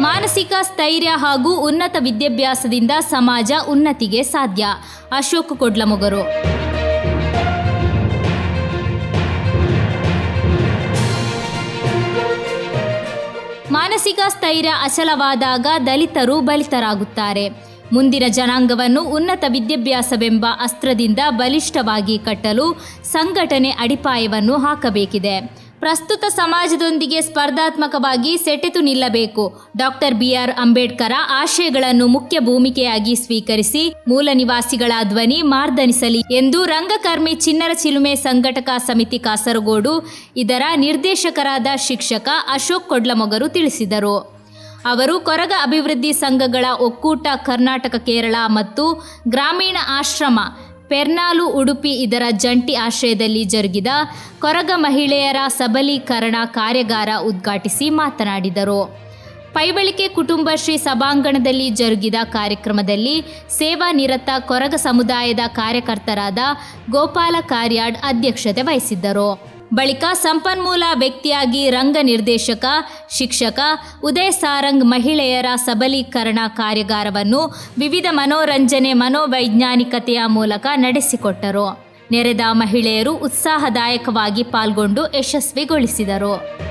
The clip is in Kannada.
ಮಾನಸಿಕ ಸ್ಥೈರ್ಯ ಹಾಗೂ ಉನ್ನತ ವಿದ್ಯಾಭ್ಯಾಸದಿಂದ ಸಮಾಜ ಉನ್ನತಿಗೆ ಸಾಧ್ಯ. ಅಶೋಕ್ ಕೊಡ್ಲಮೊಗರು. ಮಾನಸಿಕ ಸ್ಥೈರ್ಯ ಅಚಲವಾದಾಗ ದಲಿತರು ಬಲಿತರಾಗುತ್ತಾರೆ. ಮುಂದಿನ ಜನಾಂಗವನ್ನು ಉನ್ನತ ವಿದ್ಯಾಭ್ಯಾಸವೆಂಬ ಅಸ್ತ್ರದಿಂದ ಬಲಿಷ್ಠವಾಗಿ ಕಟ್ಟಲು ಸಂಘಟನೆ ಅಡಿಪಾಯವನ್ನು ಹಾಕಬೇಕಿದೆ. ಪ್ರಸ್ತುತ ಸಮಾಜದೊಂದಿಗೆ ಸ್ಪರ್ಧಾತ್ಮಕವಾಗಿ ಸೆಟೆತು ನಿಲ್ಲಬೇಕು. ಡಾಕ್ಟರ್ ಬಿಆರ್ ಅಂಬೇಡ್ಕರ ಆಶಯಗಳನ್ನು ಮುಖ್ಯ ಭೂಮಿಕೆಯಾಗಿ ಸ್ವೀಕರಿಸಿ ಮೂಲ ನಿವಾಸಿಗಳ ಧ್ವನಿ ಮಾರ್ದನಿಸಲಿ ಎಂದು ರಂಗಕರ್ಮಿ ಚಿನ್ನರ ಚಿಲುಮೆ ಸಂಘಟಕ ಸಮಿತಿ ಕಾಸರಗೋಡು, ಇದರ ನಿರ್ದೇಶಕರಾದ ಶಿಕ್ಷಕ ಅಶೋಕ್ ಕೊಡ್ಲಮೊಗರು ತಿಳಿಸಿದರು. ಅವರು ಕೊರಗ ಅಭಿವೃದ್ಧಿ ಸಂಘಗಳ ಒಕ್ಕೂಟ ಕರ್ನಾಟಕ, ಕೇರಳ ಮತ್ತು ಗ್ರಾಮೀಣ ಆಶ್ರಮ ಪೆರ್ನಾಲು ಉಡುಪಿ ಇದರ ಜಂಟಿ ಆಶ್ರಯದಲ್ಲಿ ಜರುಗಿದ ಕೊರಗ ಮಹಿಳೆಯರ ಸಬಲೀಕರಣ ಕಾರ್ಯಾಗಾರ ಉದ್ಘಾಟಿಸಿ ಮಾತನಾಡಿದರು. ಪೈಬಳಿಕೆ ಕುಟುಂಬಶ್ರೀ ಸಭಾಂಗಣದಲ್ಲಿ ಜರುಗಿದ ಕಾರ್ಯಕ್ರಮದಲ್ಲಿ ಸೇವಾ ನಿರತ ಕೊರಗ ಸಮುದಾಯದ ಕಾರ್ಯಕರ್ತರಾದ ಗೋಪಾಲ ಕಾರ್ಯಾಡ್ ಅಧ್ಯಕ್ಷತೆ ವಹಿಸಿದ್ದರು. ಬಳಿಕ ಸಂಪನ್ಮೂಲ ವ್ಯಕ್ತಿಯಾಗಿ ರಂಗ ನಿರ್ದೇಶಕ, ಶಿಕ್ಷಕ, ಉದಯ್ ಸಾರಂಗ್ ಮಹಿಳೆಯರ ಸಬಲೀಕರಣ ಕಾರ್ಯಾಗಾರವನ್ನು ವಿವಿಧ ಮನೋರಂಜನೆ ಮನೋವೈಜ್ಞಾನಿಕತೆಯ ಮೂಲಕ ನಡೆಸಿಕೊಟ್ಟರು. ನೆರೆದ ಮಹಿಳೆಯರು ಉತ್ಸಾಹದಾಯಕವಾಗಿ ಪಾಲ್ಗೊಂಡು ಯಶಸ್ವಿಗೊಳಿಸಿದರು.